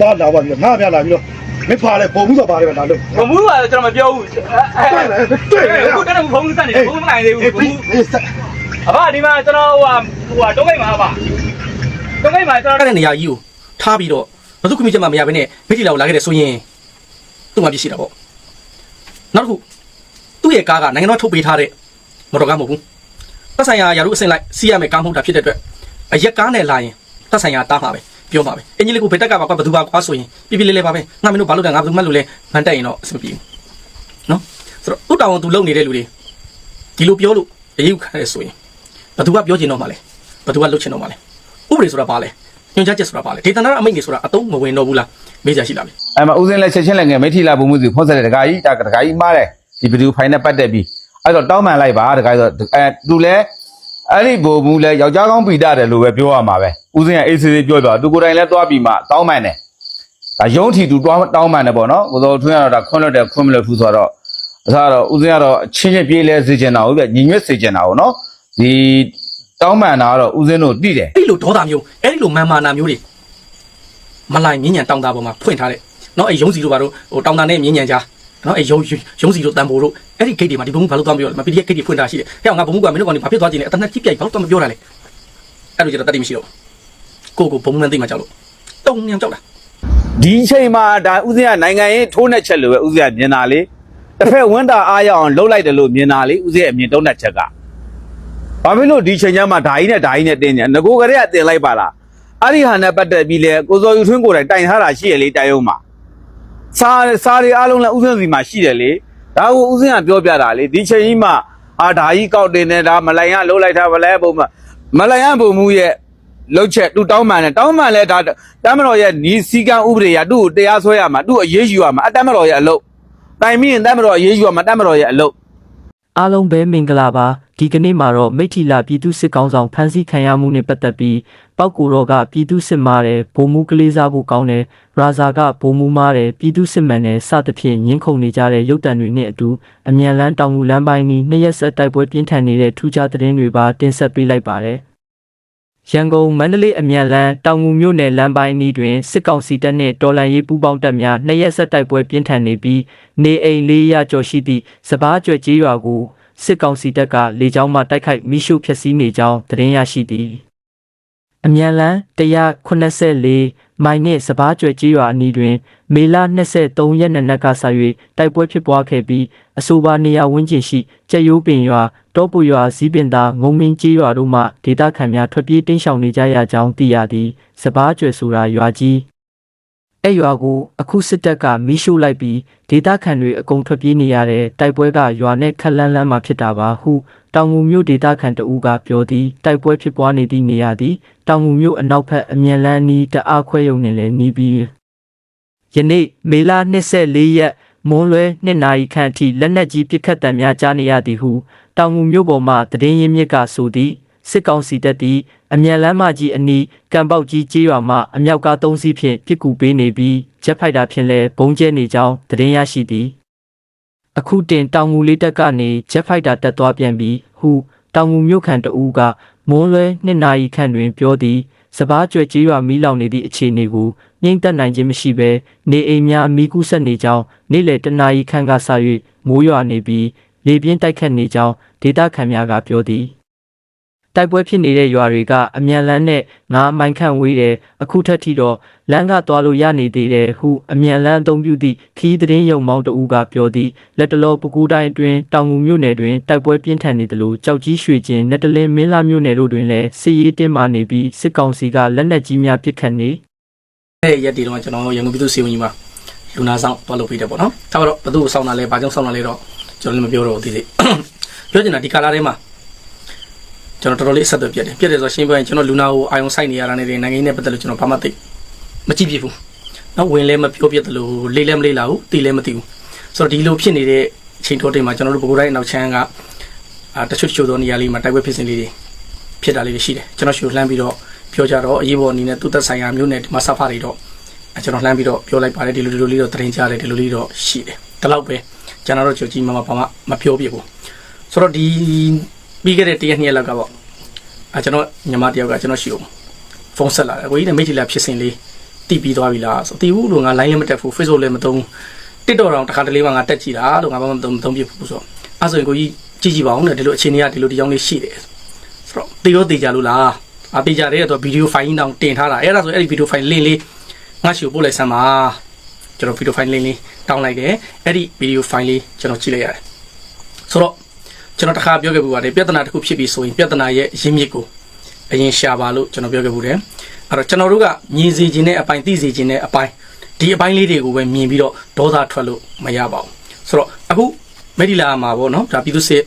သွားလာပါပြီးတော့ငါပြလာပြီးတော့မင်းဖားလဲပုံမှုဆိုပါတယ်ပဲလာလို့ဘုံမှုကကျွန်တော်မပြောဘူးတွေ့တယ်တွေ့တယ်ခုတည်းကဘုံစက်နေဘုံမနိုင်သေးဘူးဘုံမှုအဘဒီမှာကျွန်တော်ဟိုဟိုတုံးကိတ်မှာပါတုံးကိတ်မှာကျွန်တော်အဲ့တဲ့နေရာကြီးကိုထားပြီးတော့ဘသူခွင့်ပြုချက်မှမရဘဲနဲ့မိတီလာကိုလာခဲ့တယ်ဆိုရင်သူ့မှာပြစ်ရှိတာပေါ့နောက်တစ်ခုသူ့ရဲ့ကားကနိုင်ငံတော်ထုတ်ပေးထားတဲ့မော်တော်ကားမဟုတ်ဘူးသက်ဆိုင်ရာယာရုအစင်လိုက်စီးရမယ်ကားမဟုတ်တာဖြစ်တဲ့အတွက်အရက်ကားနဲ့လာရင်သက်ဆိုင်ရာတားမှာပဲ ပြောမှာပဲအင်ကြီးလေးကိုဘယ်တက်ကပါကွာဘသူပါကွာဆိုရင်ပြပြလေးလေးပါပဲငါမင်းတို့ဘာလို့လဲငါဘယ်သူမှလို့လဲမန်တက်ရင်တော့အဆင်မပြေဘူးနော်ဆိုတော့သူ့တောင်းဝန်သူလုပ်နေတဲ့လူတွေဒီလိုပြောလို့အရေးယူခံရဆိုရင်ဘသူကပြောချင်တော့မှလဲဘသူကလုပ်ချင်တော့မှလဲဥပဒေဆိုတာဘာလဲညွှန်ကြားချက်ဆိုတာပါလေဒေသနာအမိန့်တွေဆိုတာအတုံးမဝင်တော့ဘူးလားမေးကြရှိလားဗျအဲ့မှာဦးစင်းလက်ချက်ချင်းလည်းငယ်မိထီလာဘုံမှုစီဖုံးဆက်တဲ့ဒကာကြီးဒါဒကာကြီးမှားတယ်ဒီဗီဒီယိုဖိုင်နဲ့ပတ်သက်ပြီးအဲ့တော့တောင်းပန်လိုက်ပါဒကာကြီးဆိုအဲသူလည်း အဲ့ဒီဘုံမှုလည်းယောက်ျားကောင်းပိတာတယ်လို့ပဲပြောရမှာပဲဦးစင်းကအေးဆေးဆေးပြောပြသူကိုယ်တိုင်လည်းတွားပြီးမှတောင်းပန်တယ်ဒါယုံထီသူတွားတောင်းပန်တယ်ပေါ့နော်ကိုတော်ထွန်းကတော့ဒါခွန်းလွတ်တယ်ခွန်းမလွတ်ဘူးဆိုတော့ဒါကတော့ဦးစင်းကတော့ချင်းချင်းပြေးလဲစေချင်တာဟုတ်ပြညီညွတ်စေချင်တာဟုတ်နော်ဒီတောင်းပန်တာကတော့ဦးစင်းတို့တိတယ်အဲ့ဒီလိုဒေါသမျိုးအဲ့ဒီလိုမာမာနာမျိုးတွေမလိုက်မြင်းညံတောင်းတာပေါ်မှာဖွင့်ထားတဲ့နော်အဲ့ရုံးစီတို့ဘာတို့ဟိုတောင်းတာနဲ့မြင်းညံကြားနော်အဲ့ရုံးရုံးစီတို့တန်ဖိုးတို့ အဲ့ဒီဂိတ်တွေမှာဒီဘုံဘာလို့သွားမပြောလဲမပီဒီဂိတ်တွေဖွင့်ထားရှိတယ်ဟဲ့ငါဘုံကမင်းတို့ကောင်ဘာဖြစ်သွားကြည့်လဲအတနက်ကြည့်ပြိုက်ဘာလို့သွားမပြောတာလဲအဲ့လိုကျတော့တတ်တိမရှိတော့ကိုကိုဘုံမှန်သိမှကြောက်လို့တုံညံကြောက်တာဒီအချိန်မှာဒါဥစဉ်ကနိုင်ငံရေးထိုးနှက်ချက်လို့ပဲဥစဉ်ကမြင်တာလေတစ်ဖက်ဝန်တာအားရအောင်လှုပ်လိုက်တယ်လို့မြင်တာလေဥစဉ်အမြင်တုံးနှက်ချက်ကဘာဖြစ်လို့ဒီချိန်ကျမှဓာကြီးနဲ့ဓာကြီးနဲ့တင်းနေငကိုကလေးကတင်လိုက်ပါလားအဲ့ဒီဟာနဲ့ပတ်သက်ပြီးလေကိုစောယူထွန်းကိုယ်တိုင်တိုင်ထားတာရှိရလေတိုင်အောင်မှာစားစားတွေအားလုံးလည်းဥစဉ်စီမှာရှိတယ်လေ ဒါကိုဥစဉ်ကပြောပြတာလေဒီချိန်ကြီးမှာအာဓာကြီးကောက်တင်နေတာမလိုင်ရလှုပ်လိုက်တာမလဲပုံမှာမလိုင်ရပုံမှုရဲ့လောက်ချက်သူတောင်းမှန်တယ်တောင်းမှန်လဲဒါတမ်းမတော်ရဲ့နီးစည်းကမ်းဥပဒေရသူ့ကိုတရားစွဲရမှာသူ့အရေးယူရမှာအတမ်းမတော်ရဲ့အလုပ်တိုင်မင်းတမ်းမတော်အရေးယူရမှာတမ်းမတော်ရဲ့အလုပ် အားလုံးပဲမင်္ဂလာပါဒီကနေ့မှာတော့မိထီလာပြည်သူစစ်ကောင်ဆောင်ဖမ်းဆီးခံရမှုနဲ့ပတ်သက်ပြီးပောက်ကိုတော့ကပြည်သူစစ်မားတယ်ဗိုလ်မှူးကလေးစားဖို့ကောင်းတယ်ရာဇာကဗိုလ်မှူးမားတယ်ပြည်သူစစ်မှန်တယ်စသဖြင့်ညှင်းခုန်နေကြတဲ့ရုပ်တံတွေနဲ့အတူအမြန်လန်းတောင်ငူလမ်းပိုင်းနီးနှစ်ရက်ဆက်တိုက်ပွဲပြင်းထန်နေတဲ့ထူးခြားသတင်းတွေပါတင်ဆက်ပေးလိုက်ပါတယ် ရန်ကုန်မန္တလေးအမြန်လန်းတောင်ငူမြို့နယ်လမ်းပိုင်းနီးတွင်စစ်ကောင်စီတပ်နှင့်တော်လှန်ရေးပူးပေါင်းတပ်များနှစ်ရက်ဆက်တိုက်ပွဲပြင်းထန်နေပြီးနေအိမ်လေးရကျော်ရှိသည့်စပားကျွဲကြီးရွာကိုစစ်ကောင်စီတပ်ကလေကြောင်းမှတိုက်ခိုက်မိရှုဖျက်ဆီးနေကြောင်းသတင်းရရှိသည်အမြန်လန်း184မိုင်နှင့်စပားကျွဲကြီးရွာအနီးတွင် မေလ23ရက်နေ့နက်ကစ၍တိုက်ပွဲဖြစ်ပွားခဲ့ပြီးအဆိုပါနေရာဝန်းကျင်ရှိကျက်ရိုးပင်ရွာ တောပူရွာဇီးပင်သာငုံမင်းကြီးရွာတို့မှဒေသခံများထွက်ပြေးတိမ်းရှောင်နေကြရကြောင်းသိရသည်စပားကျွဲဆိုတာရွာကြီးအဲ့ရွာကိုအခုစစ်တပ်ကမီးရှို့လိုက်ပြီးဒေသခံတွေအကုန်ထွက်ပြေးနေရတဲ့တိုက်ပွဲကရွာနဲ့ခက်လန်းလန်းမှာဖြစ်တာပါဟုတောင်ငူမြို့ဒေသခံတဦးကပြောသည်တိုက်ပွဲဖြစ်ပွားနေသည့်နေရာသည်တောင်ငူမြို့အနောက်ဘက်အမြန်လန်းနီးတအားခွဲရုံနဲ့လည်းနီးပြီးယနေ့မေလ24ရက် မွန်းလွဲ2နာရီခန့်အထိလက်နက်ကြီးပစ်ခတ်တံများကြားနေရသည်ဟုတောင်ငူမြို့ပေါ်မှသတင်းရင်းမြစ်ကဆိုသည်စစ်ကောင်စီတပ်သည်အမြန်လမ်းမကြီးအနီးကံပေါက်ကြီးကျေးရွာမှအမြောက်ကား၃စီးဖြင့်ပစ်ကူပေးနေပြီးဂျက်ဖိုက်တာဖြင့်လည်းဘုံကျဲနေကြောင်းသတင်းရရှိသည်အခုတင်တောင်ငူလေးတက်ကနေဂျက်ဖိုက်တာတက်သွားပြန်ပြီးဟုတောင်ငူမြို့ခံတဦးကမွန်းလွဲ2နာရီခန့်တွင်ပြောသည်စပားကျွဲကြီးရွာမီးလောင်နေသည့်အခြေအနေကို ငြိမ့်သက်နိုင်ခြင်းမရှိဘဲနေအိမ်များအမီးကူးဆက်နေကြောင်းနေ့လယ်တနာရီခန့်ကစ၍မိုးရွာနေပြီးလေပြင်းတိုက်ခတ်နေကြောင်းဒေသခံများကပြောသည်တိုက်ပွဲဖြစ်နေတဲ့ရွာတွေကအမြန်လန်းနဲ့ငါးမိုင်ခန့်ဝေးတယ်အခုထက်ထိတော့လမ်းကသွားလို့ရနေသေးတယ်ဟုအမြန်လန်းအသုံးပြုသည့်ခီးသတင်းရုံမောင်းတဦးကပြောသည်လက်တလောပကူတိုင်းအတွင်းတောင်ငူမြို့နယ်တွင်တိုက်ပွဲပြင်းထန်နေသလိုကြောက်ကြီးရွှေကျင်နက်တလင်းမင်းလာမြို့နယ်တို့တွင်လည်းစစ်ရေးတင်းမာနေပြီးစစ်ကောင်စီကလက်နက်ကြီးများပစ်ခတ်နေ အဲ့ဒီရက်ဒီတော့ကျွန်တော်ရန်ကုန်ပြည်သူ့စီဝင်ကြီးမှာလူနာဆောင်တွားလုပ်ပေးတယ်ပေါ့နော်ဒါတော့ဘသူ့ကိုစောင်းတာလဲဘာကြောင့်စောင်းတာလဲတော့ကျွန်တော်လည်းမပြောတော့ဘူးသိသေးပြောချင်တာဒီကာလာထဲမှာကျွန်တော်တော်တော်လေးအဆက်အသွယ်ပြတ်တယ်ပြတ်တယ်ဆိုတော့ရှင်းပြရင်ကျွန်တော်လူနာကိုအာယုံဆိုင်နေရတာနဲ့နိုင်ငံရေးနဲ့ပတ်သက်လို့ကျွန်တော်ဘာမှသိမကြည့်ပြဘူးနော်ဝင်လဲမပြောပြတယ်လို့လေးလဲမလေးလာဘူးတီးလဲမသိဘူးဆိုတော့ဒီလိုဖြစ်နေတဲ့အချိန်တိုးတိမ်မှာကျွန်တော်တို့ဘကိုတိုင်းနောက်ချမ်းကအာတချို့တချို့သောနေရာလေးမှာတိုက်ပွဲဖြစ်စဉ်လေးတွေဖြစ်တာလေးတွေရှိတယ်ကျွန်တော်ရှူလှမ်းပြီးတော့ ပြောကြတော့အရေးပေါ်အနေနဲ့သူ့သက်ဆိုင်ရာမျိုးနဲ့ဒီမှာစဖာတွေတော့အဲကျွန်တော်လှမ်းပြီးတော့ပြောလိုက်ပါတယ်ဒီလိုဒီလိုလေးတော့တင်ကြားတယ်ဒီလိုလေးတော့ရှိတယ်ဒီလောက်ပဲကျွန်တော်တို့ကြိုကြီးမမဘာမှမပြောပြဘူးဆိုတော့ဒီပြီးခဲ့တဲ့တရက်နှစ်ရက်လောက်ကပေါ့အဲကျွန်တော်ညီမတယောက်ကကျွန်တော်ရှိအောင်ဖုန်းဆက်လာတယ်အကိုကြီးနဲ့မိတ်တီလာဖြစ်စဉ်လေးတီးပြီးသွားပြီလားဆိုတီးဘူးလို့ငါ line လည်းမတက်ဘူး Facebook လည်းမသုံးဘူး TikTok တော့တစ်ခါတလေမှငါတက်ကြည့်တာလို့ငါဘာမှမသုံးမသုံးပြဘူးဆိုတော့အဲ့ဆိုရင်ကိုကြီးကြည့်ကြည့်ပါဦးနဲ့ဒီလိုအခြေအနေကဒီလိုဒီကြောင်းလေးရှိတယ်ဆိုတော့တေရောတေကြလို့လား အတေကြတဲ့တော့ဗီဒီယိုဖိုင်တောင်တင်ထားတာအဲ့ဒါဆိုအဲ့ဒီဗီဒီယိုဖိုင်လင်းလေးငါရှိကိုပို့လိုက်စမ်းပါကျွန်တော်ဗီဒီယိုဖိုင်လင်းလေးတောင်းလိုက်တယ်အဲ့ဒီဗီဒီယိုဖိုင်လေးကျွန်တော်ကြည့်လိုက်ရတယ်ဆိုတော့ကျွန်တော်တစ်ခါပြောခဲ့ပူပါတယ်ပြဿနာတစ်ခုဖြစ်ပြီးဆိုရင်ပြဿနာရဲ့ရင်းမြစ်ကိုအရင်ရှာပါလို့ကျွန်တော်ပြောခဲ့ပူတယ်အဲ့တော့ကျွန်တော်တို့ကမြည်စီခြင်းနဲ့အပိုင်သိစီခြင်းနဲ့အပိုင်ဒီအပိုင်းလေးတွေကိုပဲမြင်ပြီးတော့ဒေါသထွက်လို့မရပါဘူးဆိုတော့အခုမေဒီလာမှာပေါ့နော်ဒါပြည်သူစစ်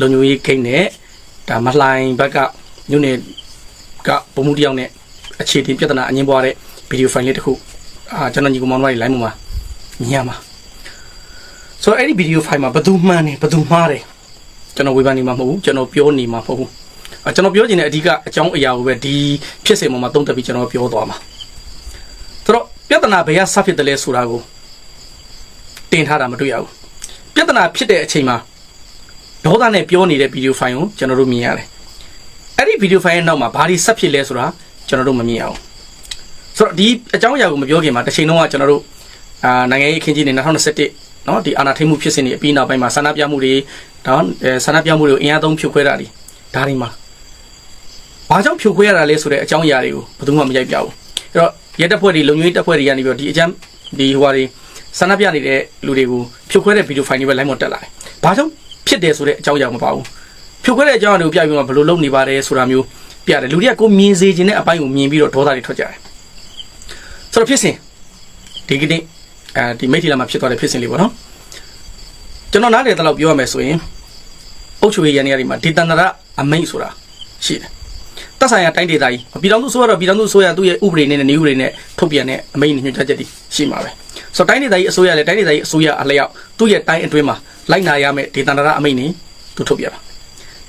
လုံညိုရေးခိတ်နဲ့ဒါမလှိုင်ဘက်ကညွန့်နေ ကပုံမှုတယောက်နဲ့အခြေတင်ပြဿနာအငင်းပွားတဲ့ဗီဒီယိုဖိုင်လေးတစ်ခုအာကျွန်တော်ညီကောင်မောင်တို့ line မှာမြင်ရမှာဆိုတော့အဲ့ဒီဗီဒီယိုဖိုင်မှာဘယ်သူမှန်းနေဘယ်သူမှားတယ်ကျွန်တော်ဝေဖန်နေမှာမဟုတ်ဘူးကျွန်တော်ပြောနေမှာမဟုတ်ဘူးအကျွန်တော်ပြောချင်တဲ့အဓိကအကြောင်းအရာကိုပဲဒီဖြစ်စဉ်ပေါ်မှာသုံးသပ်ပြီးကျွန်တော်ပြောသွားမှာဆိုတော့ပြဿနာဘယ်ကစဖြစ်တယ်လဲဆိုတာကိုတင်ထားတာမတွေ့ရဘူးပြဿနာဖြစ်တဲ့အချိန်မှာဒေါသနဲ့ပြောနေတဲ့ဗီဒီယိုဖိုင်ကိုကျွန်တော်တို့မြင်ရတယ် အဲ့ဒီဗီဒီယိုဖိုင်ရဲ့နောက်မှာဘာတွေဆက်ဖြစ်လဲဆိုတာကျွန်တော်တို့မမြင်အောင်ဆိုတော့ဒီအကြောင်းအရာကိုမပြောခင်မှာတစ်ချိန်လုံးကကျွန်တော်တို့အာနိုင်ငံရေးအခင်းကြီးနေ2021နော်ဒီအာဏာထိမှုဖြစ်စဉ်တွေအပြီးနောက်ပိုင်းမှာဆန္ဒပြမှုတွေနော်ဆန္ဒပြမှုတွေကိုအင်အားသုံးဖြိုခွဲတာတွေဒါတွေမှာဘာကြောင့်ဖြိုခွဲရတာလဲဆိုတဲ့အကြောင်းအရာတွေကိုဘယ်သူမှမရိုက်ပြဘူးအဲ့တော့ရဲတပ်ဖွဲ့တွေလုံခြုံရေးတပ်ဖွဲ့တွေကနေပြီးတော့ဒီအကြမ်းဒီဟိုဟာတွေဆန္ဒပြနေတဲ့လူတွေကိုဖြိုခွဲတဲ့ဗီဒီယိုဖိုင်တွေပဲ live မှာတက်လာတယ်ဘာကြောင့်ဖြစ်တယ်ဆိုတဲ့အကြောင်းအရာမပါဘူး ဖြိုခွဲတဲ့အကြောင်းအရာတွေကိုပြပြီးမှဘယ်လိုလုပ်နေပါတယ်ဆိုတာမျိုးပြတယ်လူတွေကကိုမြင်စေခြင်းတဲ့အပိုင်းကိုမြင်ပြီးတော့ဒေါသတွေထွက်ကြတယ်ဆိုတော့ဖြစ်စဉ်ဒီကနေ့အဲဒီမိတ်ထီလာမှာဖြစ်သွားတဲ့ဖြစ်စဉ်လေးပေါ့နော်ကျွန်တော်နားလည်တဲ့လောက်ပြောရမယ်ဆိုရင်အုတ်ချွေရန်နေရာဒီမှာဒေသန္တရအမိတ်ဆိုတာရှိတယ်တက်ဆိုင်ရာတိုင်းဒေသကြီးပြည်တော်စုဆိုရတော့ပြည်တော်စုဆိုရသူ့ရဲ့ဥပဒေနဲ့နေဥပဒေနဲ့ထုတ်ပြန်တဲ့အမိတ်ညွှန်ကြားချက်တွေရှိမှာပဲဆိုတော့တိုင်းဒေသကြီးအစိုးရလည်းတိုင်းဒေသကြီးအစိုးရအလျောက်သူ့ရဲ့တိုင်းအတွင်းမှာလိုက်နာရမယ့်ဒေသန္တရအမိတ်နေသူထုတ်ပြန်ပါ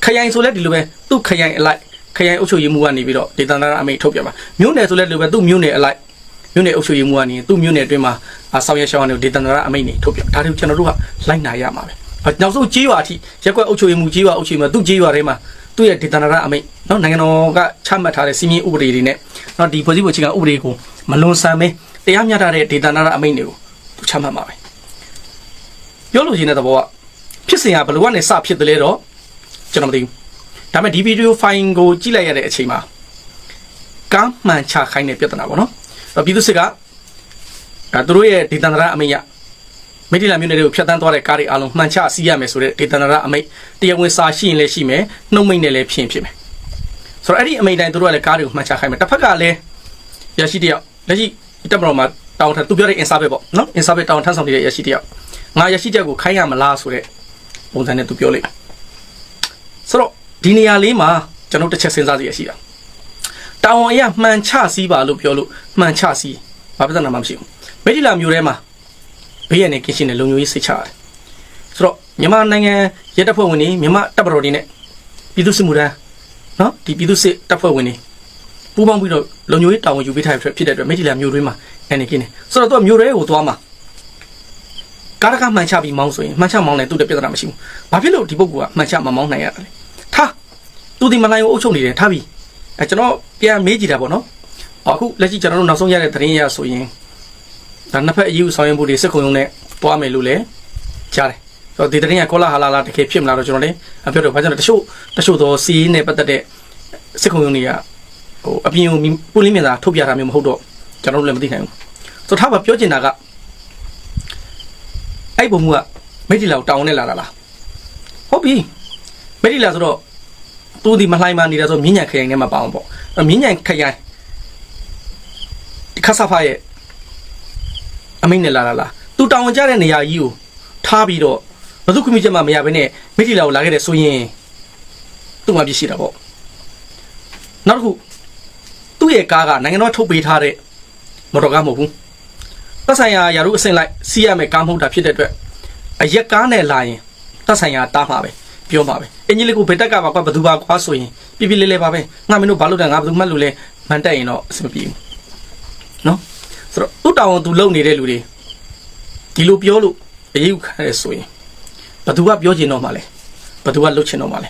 ခရိုင်ဆိုလည်းဒီလိုပဲသူ့ခရိုင်အလိုက်ခရိုင်အုပ်ချုပ်ရေးမှူးကနေပြီးတော့ဒေသန္တရအမိတ်ထုတ်ပြန်ပါမြို့နယ်ဆိုလည်းဒီလိုပဲသူ့မြို့နယ်အလိုက်မြို့နယ်အုပ်ချုပ်ရေးမှူးကနေသူ့မြို့နယ်အတွင်းမှာဆောင်းရရှောင်းကနေဒေသန္တရအမိတ်နေထုတ်ပြန်ဒါတွေကိုကျွန်တော်တို့ကလိုက်နာရမှာပဲနောက်ဆုံးကြေးရွာအထိရက်ကွက်အုပ်ချုပ်ရေးမှူးကြေးရွာအုပ်ချုပ်ရေးမှူးသူ့ကြေးရွာထဲမှာသူ့ရဲ့ဒေသန္တရအမိတ်နော်နိုင်ငံတော်ကချမှတ်ထားတဲ့စီမင်းဥပဒေတွေနဲ့နော်ဒီဖွဲ့စည်းပုံအခြေခံဥပဒေကိုမလွန်ဆန်ပဲတရားမျှတတဲ့ဒေသန္တရအမိတ်တွေကိုသူချမှတ်မှာပဲပြောလို့ရှိတဲ့သဘောကဖြစ်စဉ်ကဘယ်လိုကနေစဖြစ်တယ်လဲတော့ ကျွန်တော်မသိဘူးဒါပေမဲ့ဒီဗီဒီယိုဖိုင်ကိုကြည့်လိုက်ရတဲ့အချိန်မှာကမ်းမှန်ချခိုင်းတဲ့ပြဿနာပေါ့နော်အဲ့ပြည်သူစစ်ကအဲသူတို့ရဲ့ဒေသန္တရအမိတ်ရမိတိလာမျိုးတွေကိုဖျက်ဆီးသွားတဲ့ကားတွေအလုံးမှန်ချစီးရမယ်ဆိုတဲ့ဒေသန္တရအမိတ်တရားဝင်စာရှိရင်လည်းရှိမယ်နှုတ်မိတ်နဲ့လည်းဖြစ်ဖြစ်မယ်ဆိုတော့အဲ့ဒီအမိတ်တိုင်းသူတို့ကလည်းကားတွေကိုမှန်ချခိုင်းမယ်တစ်ဖက်ကလည်းရရှိတယောက်လက်ရှိတပ်မတော်မှာတောင်းထသူပြောတဲ့ insa ပဲပေါ့နော် insa ပဲတောင်းထမ်းဆောင်နေတဲ့ရရှိတယောက်ငါရရှိချက်ကိုခိုင်းရမလားဆိုတဲ့ပုံစံနဲ့သူပြောလိုက် ဆိုတော့ဒီနေရာလေးမှာကျွန်တော်တစ်ချက်စဉ်းစားစီရရှိတာတောင်အရမှန်ချစီးပါလို့ပြောလို့မှန်ချစီးဘာပြဿနာမှမရှိဘူးမိတိလာမျိုးထဲမှာဘေးရနေကင်းရှင်းတဲ့လုံခြုံရေးစိတ်ချရတယ်ဆိုတော့မြန်မာနိုင်ငံရဲတပ်ဖွဲ့ဝင်တွေမြန်မာတပ်မတော်တွေနဲ့ပြည်သူ့စစ်မှုထမ်းနော်ဒီပြည်သူ့စစ်တပ်ဖွဲ့ဝင်တွေပူးပေါင်းပြီးတော့လုံခြုံရေးတာဝန်ယူပေးထားတဲ့ဖြစ်တဲ့အတွက်မိတိလာမျိုးတွင်းမှာအနေကင်းနေဆိုတော့သူကမျိုးတွေကိုသွားမှာ ကားတကမှန်ချပြီးမောင်းဆိုရင်မှန်ချမောင်းတယ်သူ့တဲ့ပြဿနာမရှိဘူးဘာဖြစ်လို့ဒီပုဂ္ဂိုလ်ကမှန်ချမမောင်းနိုင်ရတာလဲထားသူဒီမလိုင်းကိုအုပ်ချုပ်နေတယ်ထားပြီအဲကျွန်တော်ပြန်မေးကြည့်တာပေါ့နော်အခုလက်ရှိကျွန်တော်တို့နောက်ဆုံးရတဲ့သတင်းရဆိုရင်ဒါနှစ်ဖက်အယူဆောင်ရွက်မှုတွေစစ်ခုံရုံးနဲ့တွားမယ်လို့လည်းကြားတယ်။ဆိုတော့ဒီသတင်းကကောလာဟာလာလာတကယ်ဖြစ်မလားတော့ကျွန်တော်လည်းအပြောတော့ဘာကြောင့်လဲတချို့တချို့သောစီးရင်နဲ့ပတ်သက်တဲ့စစ်ခုံရုံးတွေကဟိုအပြင်ကိုပူလင်းမြင်တာထုတ်ပြတာမျိုးမဟုတ်တော့ကျွန်တော်တို့လည်းမသိနိုင်ဘူး။ဆိုတော့ထားပါပြောချင်တာက အဲ့ပုံကမိတ်တီလာကိုတောင်းနဲ့လာတာလား။ဟုတ်ပြီမိတ်တီလာဆိုတော့သူဒီမလှိုင်းမနေတာဆိုမြင်းညံခရိုင်ထဲမှာပါအောင်ပေါ့။မြင်းညံခရိုင်ဒီခါဆာဖာရဲ့အမိန့်နဲ့လာလာလာသူတောင်းကြတဲ့နေရာကြီးကိုထားပြီးတော့ဘသူခွင့်ပြုချက်မှမရဘဲနဲ့မိထီလာကိုလာခဲ့တယ်ဆိုရင်သူ့မှာပြစ်ရှိတာပေါ့နောက်တစ်ခုသူ့ရဲ့ကားကနိုင်ငံတော်ထုတ်ပေးထားတဲ့မော်တော်ကားမဟုတ်ဘူး သက်ဆိုင်ရာယာရုအဆင့်လိုက်စီးရမယ်ကားမဟုတ်တာဖြစ်တဲ့အတွက်အရက်ကားနဲ့လာရင်သက်ဆိုင်ရာတားမှာပဲပြောမှာပဲအင်ကြီးလေးကိုဘယ်တက်ကပါကွာဘသူပါကွာဆိုရင်ပြပြလေးလေးပါပဲငါမင်းတို့ဘာလို့လဲငါဘသူမှတ်လို့လဲမန်တက်ရင်တော့အဆင်မပြေဘူးနော်ဆိုတော့သူ့တောင်းသူလုံနေတဲ့လူတွေဒီလိုပြောလို့အရေးယူခံရဆိုရင်ဘသူကပြောချင်တော့မှလဲဘသူကလုပ်ချင်တော့မှလဲ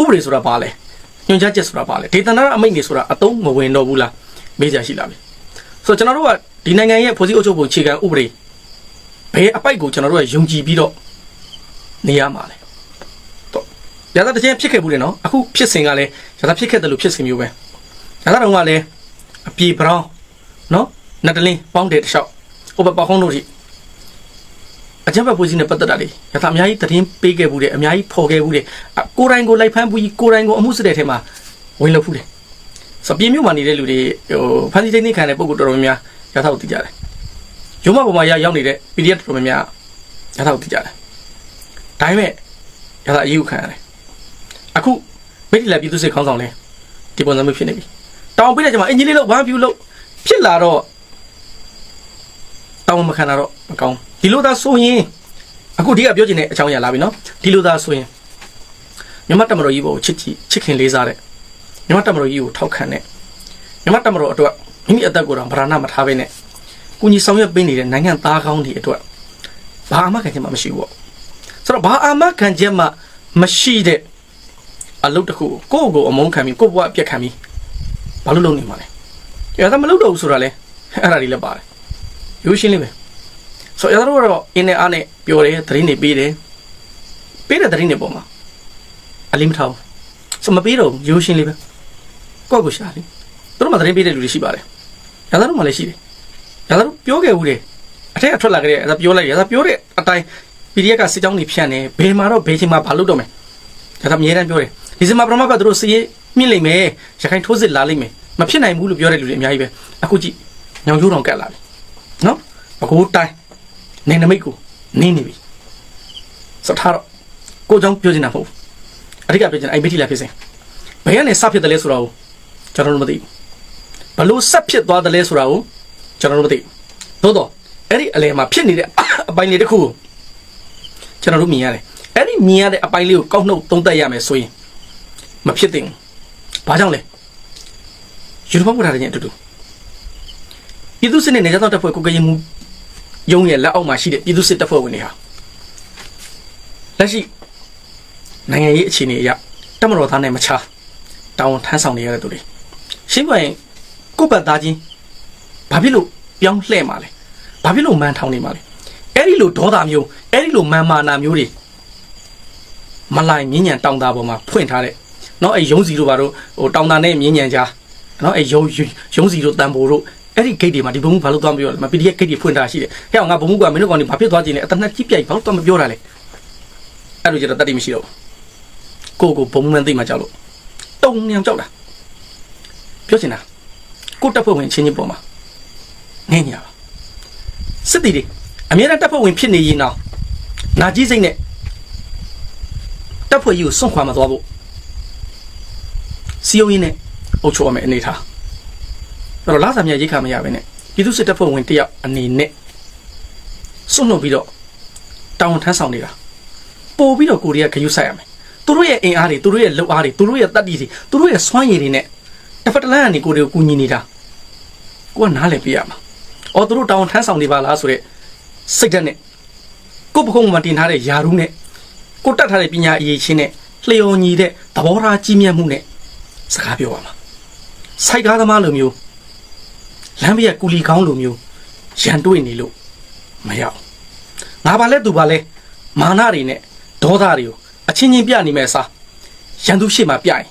ဥပဒေဆိုတာဘာလဲညွှန်ကြားချက်ဆိုတာဘာလဲဒေသနာအမိန့်တွေဆိုတာအတုံးမဝင်တော့ဘူးလားမေးကြရှိလာပြီဆိုတော့ကျွန်တော်တို့က ဒီနိုင်ငံရဲ့ဖွဲ့စည်းအုပ်ချုပ်ပုံအခြေခံဥပဒေဘယ်အပိုက်ကိုကျွန်တော်တို့ကယုံကြည်ပြီးတော့နေရမှာလဲတော့ရသတစ်ချင်းဖြစ်ခဲ့ဘူးလေနော်အခုဖြစ်စဉ်ကလည်းရသဖြစ်ခဲ့တယ်လို့ဖြစ်စဉ်မျိုးပဲရသတော့ကလည်းအပြေဘရောင်းနော်နတ်တလင်းပေါင်းတဲ့တစ်လျှောက်ဟိုဘက်ပေါက်ခုံးတို့ထိအကြမ်းဖက်ဖွဲ့စည်းနဲ့ပတ်သက်တာလေရသအများကြီးသတင်းပေးခဲ့ဘူးတယ်အများကြီးဖော်ခဲ့ဘူးတယ်အကိုယ်တိုင်ကိုလိုက်ဖမ်းဘူးကြီးကိုယ်တိုင်ကိုအမှုစစ်တဲ့ထဲမှာဝင်လို့ဖူးတယ်ဆိုတော့ပြည်မြို့မှာနေတဲ့လူတွေဟိုဖန်စီ technique ခံတဲ့ပုံကိုတော်တော်များများ ရထားကိုသိကြတယ်။ရုံးမပေါ်မှာရရောက်နေတဲ့ PDF တော်တော်များများရထားကိုသိကြတယ်။ဒါပေမဲ့ရထားအရေးကိုခံရတယ်။အခုမိတိလာပြည်သူစစ်ခေါင်းဆောင်လဲဒီပုံစံမျိုးဖြစ်နေပြီ။တောင်းပေးတဲ့ချိန်မှာအင်ဂျင်လေးလို့ဝမ်ဖြူလို့ဖြစ်လာတော့တောင်းမခံတာတော့မကောင်းဒီလိုသာဆိုရင်အခုဒီကပြောချင်တဲ့အကြောင်းအရာလာပြီနော်ဒီလိုသာဆိုရင်မြန်မာတမတော်ကြီးဘောကိုချစ်ကြည့်ချစ်ခင်လေးစားတဲ့မြမတမတော်ကြီးကိုထောက်ခံတဲ့မြမတမတော်အတွက် မိမိအသက်ကိုယ်တော်ဗราဏမထားဘဲနဲ့ကုညီဆောင်ရွက်ပေးနေတဲ့နိုင်ငံသားကောင်းတွေအတွက်ဘာအမှခံချက်မှမရှိဘူးပေါ့ဆိုတော့ဘာအမှခံချက်မှမရှိတဲ့အလုပ်တစ်ခုကိုကိုယ့်ကိုယ်အမုန်းခံပြီးကိုယ့်ဘဝအပြက်ခံပြီးဘာလို့လုပ်နေမှာလဲရတာမလုပ်တော့ဘူးဆိုတာလဲအဲ့ဒါတွေလည်းပါတယ်ရိုးရှင်းလေးပဲဆိုတော့ရတာတို့ကတော့အင်းနဲ့အားနဲ့ပြောတယ်သတင်းတွေပေးတယ်ပေးတဲ့သတင်းတွေပေါ်မှာအလေးမထားဘူးဆိုမပေးတော့ဘူးရိုးရှင်းလေးပဲကိုယ့်ကိုရှာလေ သူတို့မှသတင်းပေးတဲ့လူတွေရှိပါတယ်ရသတို့မှလည်းရှိတယ်ရသတို့ပြောခဲ့ဦးတယ်အထက်အထွက်လာခဲ့တဲ့ရသပြောလိုက်ရသပြောတဲ့အတိုင်း PDF ကစစ်ကြောင်းတွေဖြန့်နေဘယ်မှာတော့ဘယ်ချိန်မှာဘာလုပ်တော့မယ်ရသအများတန်းပြောတယ်ဒီစင်မှာပရမတ်ကသူတို့စီးမြင့်လိမ့်မယ်ရခိုင်ထိုးစစ်လာလိမ့်မယ်မဖြစ်နိုင်ဘူးလို့ပြောတဲ့လူတွေအများကြီးပဲအခုကြည့်ညောင်ကျိုးတောင်ကတ်လာပြီနော်ဘကိုးတိုင်းနေနမိတ်ကိုနင်းနေပြီစထားတော့ကိုကြောင့်ပြောနေတာမဟုတ်ဘူးအဓိကပြောချင်တာအဲ့မိတိလာဖြစ်စဉ်ဘယ်ကနေစဖြစ်တယ်လဲဆိုတော့ကျွန်တော်တို့မသိဘူး ဘလို့ဆက်ဖြစ်သွားတယ်လဲဆိုတာကိုကျွန်တော်တို့မသိဘူးသို့တော့အဲ့ဒီအလဲမှာဖြစ်နေတဲ့အပိုင်းလေးတစ်ခုကိုကျွန်တော်တို့မြင်ရတယ်အဲ့ဒီမြင်ရတဲ့အပိုင်းလေးကိုကောက်နှုတ်သုံးသပ်ရမယ်ဆိုရင်မဖြစ်သင့်ဘူးဘာကြောင့်လဲယူနီဖောင်းဝတ်ထားတဲ့ညအတူတူပြည်သူစစ်နဲ့နေကြတော့တပ်ဖွဲ့ကိုကရင်မှုရုံးရဲ့လက်အောက်မှာရှိတဲ့ပြည်သူစစ်တပ်ဖွဲ့ဝင်တွေဟာလက်ရှိနိုင်ငံရေးအခြေအနေအရတမတော်သားနဲ့မချားတောင်းထမ်းဆောင်နေရတဲ့သူတွေရှင်းပြရင် ကိုယ့်ဘက်သားချင်းဘာဖြစ်လို့ပြောင်းလှည့်มาလဲဘာဖြစ်လို့မန်ထောင်နေมาလဲအဲ့ဒီလိုဒေါသမျိုးအဲ့ဒီလိုမန်မာနာမျိုးတွေမလိုက်မြင်းညံတောင်းတာပေါ်မှာဖွင့်ထားတဲ့เนาะအဲ့ရုံးစီတို့ဘာတို့ဟိုတောင်းတာနဲ့မြင်းညံကြားเนาะအဲ့ရုံးရုံးစီတို့တန်ဖိုတို့အဲ့ဒီဂိတ်တွေမှာဒီဘုံဘာလို့သွားမပြောလဲမ PDF ဂိတ်တွေဖွင့်ထားရှိတယ်ဟဲ့အောင်ငါဘုံကမင်းတို့ကောင်တွေဘာဖြစ်သွားခြင်းလဲအတနက်ကြီးပြိုက်ဘာလို့သွားမပြောတာလဲအဲ့လိုကျတော့တတိမရှိတော့ဘူးကိုယ့်ကိုဘုံမှန်သိမှကြောက်လို့ တုံညံကြောက်တာပြောချင်တာ ကိုတက်ဖွဲ့ဝင်ချင်းချင်းပေါ်မှာငဲ့ညာပါစစ်တီတွေအများနဲ့တက်ဖွဲ့ဝင်ဖြစ်နေရင်တော့နာကြီးစိတ်နဲ့တက်ဖွဲ့ကြီးကိုစွန့်ခွာမသွားဖို့စီယုံရင်းနဲ့အုပ်ချုပ်ရမယ်အနေထားအဲ့တော့လာစာမြရိတ်ခါမရပဲနဲ့ပြည်သူစစ်တပ်ဖွဲ့ဝင်တယောက်အနေနဲ့စွန့်လွတ်ပြီးတော့တောင်းထမ်းဆောင်နေတာပို့ပြီးတော့ကိုရီးယားဂယုဆိုင်ရမယ်သူတို့ရဲ့အင်အားတွေသူတို့ရဲ့လုံအားတွေသူတို့ရဲ့တက်တီတွေသူတို့ရဲ့စွမ်းရည်တွေနဲ့ တစ်ဖက်တစ်လမ်းကနေကိုတွေကိုကူညီနေတာကိုကနားလည်ပြရမှာ။အော်သူတို့တောင်းထမ်းဆောင်နေပါလားဆိုတော့စိတ်ဓာတ်နဲ့ကိုယ့်ပခုံးမှာတင်ထားတဲ့ယာရုနဲ့ကိုတက်ထားတဲ့ပညာအရေးချင်းနဲ့လျော်ညီတဲ့သဘောထားကြီးမြတ်မှုနဲ့စကားပြောရမှာ။စိုက်ကားသမားလိုမျိုးလမ်းပြကူလီကောင်းလိုမျိုးရန်တွေးနေလို့မရအောင်။ငါပါလဲသူပါလဲမာနတွေနဲ့ဒေါသတွေကိုအချင်းချင်းပြနေမဲ့အစားရန်သူရှေ့မှာပြရင်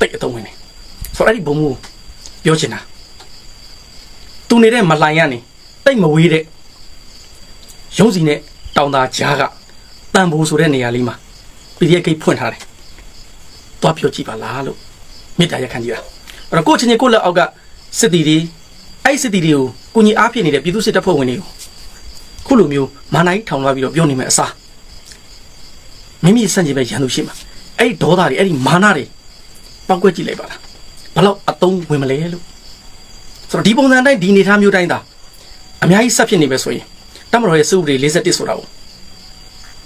တိတ်အတုံးဝင်နေဆိုတော့အဲ့ဒီဘုံမှုပြောချင်တာသူနေတဲ့မလိုင်ရနေတိတ်မဝေးတဲ့ရုံးစီနဲ့တောင်သာကြားကတန်ဖိုးဆိုတဲ့နေရာလေးမှာ PDF ဂိတ်ဖွင့်ထားတယ်သွားပြောကြည့်ပါလားလို့မေတ္တာရက်ခံကြည့်တာအဲ့တော့ကိုယ့်ချင်းချင်းကိုယ့်လက်အောက်ကစစ်တီတွေအဲ့စစ်တီတွေကိုကိုကြီးအားဖြစ်နေတဲ့ပြည်သူစစ်တပ်ဖွဲ့ဝင်တွေကိုခုလိုမျိုးမာနိုင်ထောင်သွားပြီးတော့ပြောနေမယ်အစားမိမိစန့်ကျင်ပဲရန်သူရှိမှာအဲ့ဒီဒေါသတွေအဲ့ဒီမာနတွေ ပောက်ကွက်ကြည့်လိုက်ပါလားဘလောက်အတုံးဝင်မလဲလို့ဆိုတော့ဒီပုံစံတိုင်းဒီအနေထားမျိုးတိုင်းသာအများကြီးဆက်ဖြစ်နေပဲဆိုရင်တမတော်ရဲ့စုဥပဒေ51ဆိုတာကို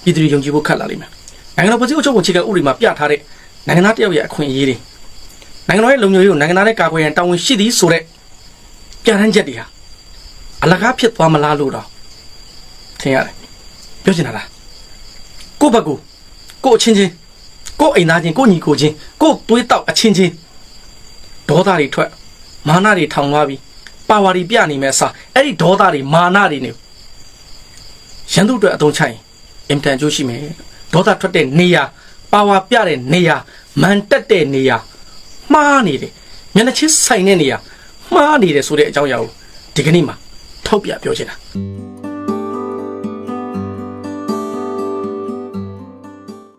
ပြည်သူတွေယုံကြည်ဖို့ခက်လာလိမ့်မယ်နိုင်ငံတော်ပြည်သူ့အချုပ်ကိုခြေကဥပဒေမှာပြထားတဲ့နိုင်ငံသားတယောက်ရဲ့အခွင့်အရေးတွေနိုင်ငံတော်ရဲ့လုံခြုံရေးကိုနိုင်ငံသားရဲ့ကာကွယ်ရန်တာဝန်ရှိသည်ဆိုတဲ့ပြဋ္ဌာန်းချက်တွေဟာအလကားဖြစ်သွားမလားလို့တော့ထင်ရတယ်ပြောချင်တာလားကိုယ့်ဘက်ကိုကိုယ့်အချင်းချင်း ကိုယ့်အိမ်သားချင်းကိုယ့်ညီကိုချင်းကိုယ့်သွေးတောက်အချင်းချင်းဒေါသတွေထွက်မာနတွေထောင်သွားပြီးပါဝါတွေပြနေမဲ့အစားအဲ့ဒီဒေါသတွေမာနတွေနေရန်သူအတွက်အသုံးချရင်အင်တန်ကျိုးရှိမယ်ဒေါသထွက်တဲ့နေရာပါဝါပြတဲ့နေရာမန်တက်တဲ့နေရာမှားနေတယ်မျက်နှာချင်းဆိုင်တဲ့နေရာမှားနေတယ်ဆိုတဲ့အကြောင်းအရာကိုဒီကနေ့မှာထောက်ပြပြောချင်တာ